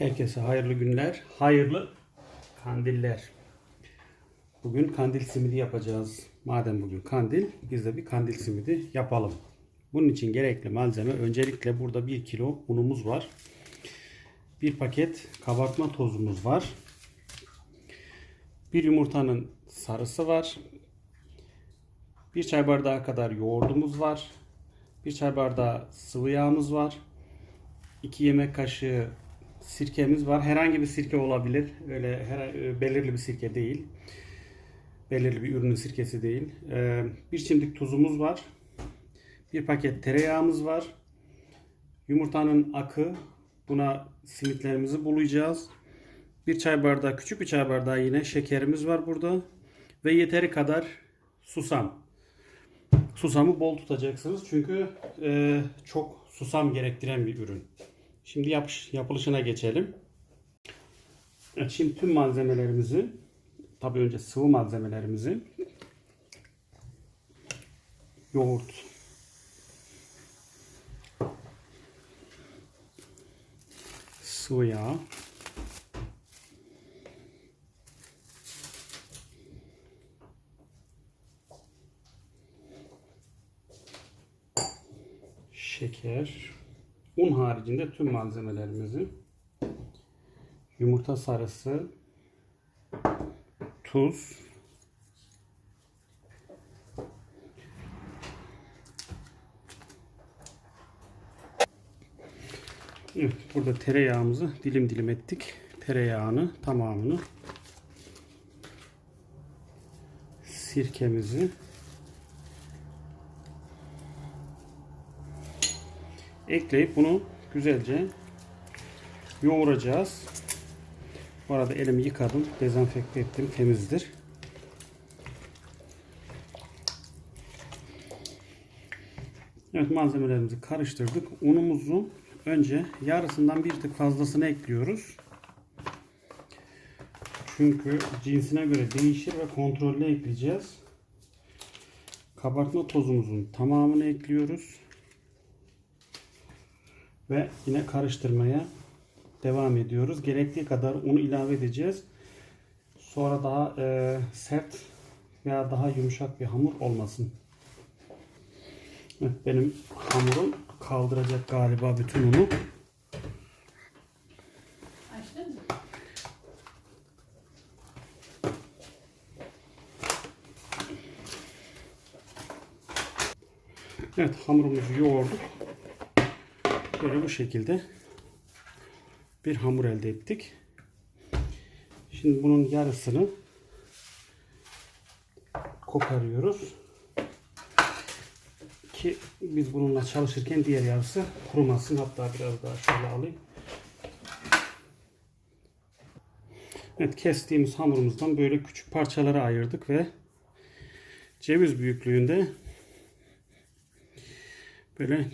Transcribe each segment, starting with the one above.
Herkese hayırlı günler, hayırlı kandiller. Bugün kandil simidi yapacağız. Madem bugün kandil, biz de bir kandil simidi yapalım. Bunun için gerekli malzeme öncelikle burada 1 kilo unumuz var. Bir paket kabartma tozumuz var. Bir yumurtanın sarısı var. Bir çay bardağı kadar yoğurdumuz var. Bir çay bardağı sıvı yağımız var. 2 yemek kaşığı sirkemiz var. Herhangi bir sirke olabilir. Öyle her, e, belirli bir sirke değil. Belirli bir ürünün sirkesi değil. Ee, bir çimdik tuzumuz var. Bir paket tereyağımız var. Yumurtanın akı. Buna simitlerimizi bulayacağız. Bir çay bardağı, küçük bir çay bardağı yine şekerimiz var burada. Ve yeteri kadar susam. Susamı bol tutacaksınız çünkü e, çok susam gerektiren bir ürün. Şimdi yapış, yapılışına geçelim. Evet, şimdi tüm malzemelerimizi, tabii önce sıvı malzemelerimizi, yoğurt, sıvı yağ, şeker, un haricinde tüm malzemelerimizi, yumurta sarısı, tuz, Evet, burada tereyağımızı dilim dilim ettik. Tereyağını tamamını sirkemizi ekleyip bunu güzelce yoğuracağız. Bu arada elimi yıkadım, dezenfekte ettim, temizdir. Evet malzemelerimizi karıştırdık. Unumuzu önce yarısından bir tık fazlasını ekliyoruz. Çünkü cinsine göre değişir ve kontrollü ekleyeceğiz. Kabartma tozumuzun tamamını ekliyoruz. Ve yine karıştırmaya devam ediyoruz. Gerektiği kadar unu ilave edeceğiz. Sonra daha e, sert veya daha yumuşak bir hamur olmasın. Evet, benim hamurum kaldıracak galiba bütün unu. Evet hamurumuzu yoğurduk. Böyle bu şekilde bir hamur elde ettik. Şimdi bunun yarısını koparıyoruz. Ki biz bununla çalışırken diğer yarısı kurumasın. Hatta biraz daha şöyle alayım. Evet kestiğimiz hamurumuzdan böyle küçük parçalara ayırdık ve ceviz büyüklüğünde böyle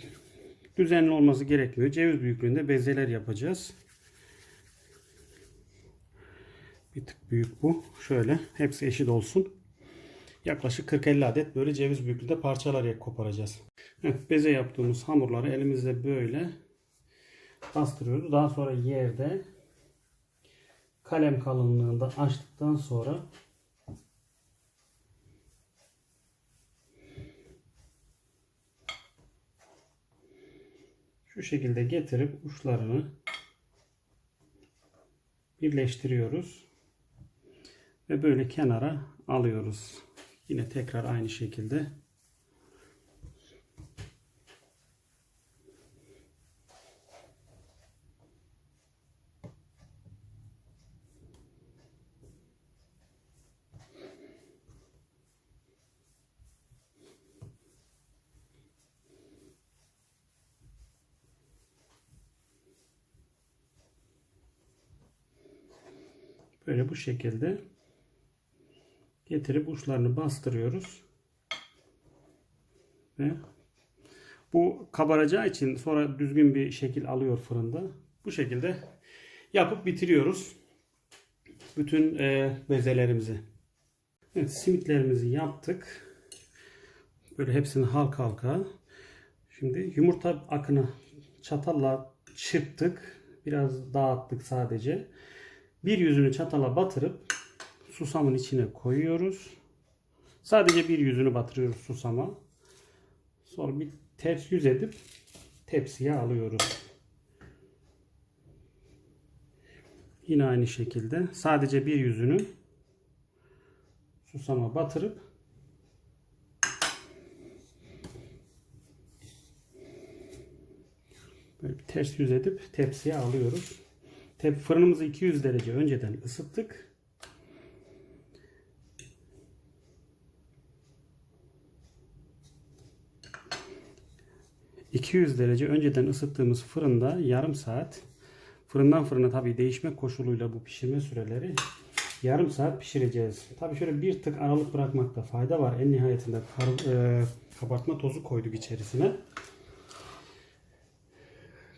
düzenli olması gerekmiyor. Ceviz büyüklüğünde bezeler yapacağız. Bir tık büyük bu. Şöyle hepsi eşit olsun. Yaklaşık 40-50 adet böyle ceviz büyüklüğünde parçalar koparacağız. Evet, beze yaptığımız hamurları elimizle böyle bastırıyoruz. Daha sonra yerde kalem kalınlığında açtıktan sonra şu şekilde getirip uçlarını birleştiriyoruz ve böyle kenara alıyoruz. Yine tekrar aynı şekilde böyle bu şekilde getirip uçlarını bastırıyoruz. Ve bu kabaracağı için sonra düzgün bir şekil alıyor fırında. Bu şekilde yapıp bitiriyoruz. Bütün e, bezelerimizi. Evet simitlerimizi yaptık. Böyle hepsini halka halka. Şimdi yumurta akını çatalla çırptık Biraz dağıttık sadece. Bir yüzünü çatala batırıp susamın içine koyuyoruz. Sadece bir yüzünü batırıyoruz susama. Sonra bir ters yüz edip tepsiye alıyoruz. Yine aynı şekilde sadece bir yüzünü susama batırıp böyle bir ters yüz edip tepsiye alıyoruz. Tep fırınımızı 200 derece önceden ısıttık. ...200 derece önceden ısıttığımız fırında yarım saat... ...fırından fırına tabii değişme koşuluyla bu pişirme süreleri... ...yarım saat pişireceğiz. Tabii şöyle bir tık aralık bırakmakta fayda var. En nihayetinde kar- e, kabartma tozu koyduk içerisine.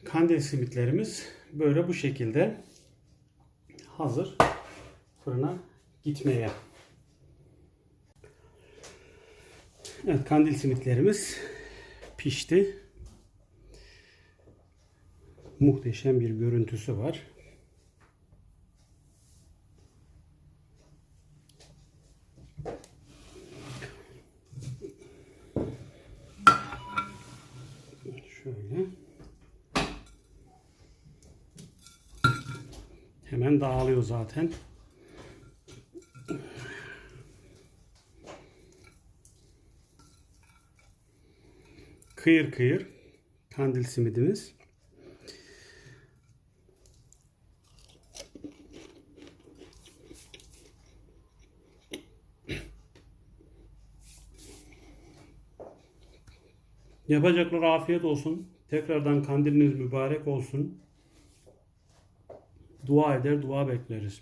Kandil simitlerimiz böyle bu şekilde hazır fırına gitmeye. Evet kandil simitlerimiz pişti. Muhteşem bir görüntüsü var. Şöyle. Hemen dağılıyor zaten. Kıyır kıyır kandil simidimiz. Yapacaklar afiyet olsun. Tekrardan kandiliniz mübarek olsun. Dua eder, dua bekleriz.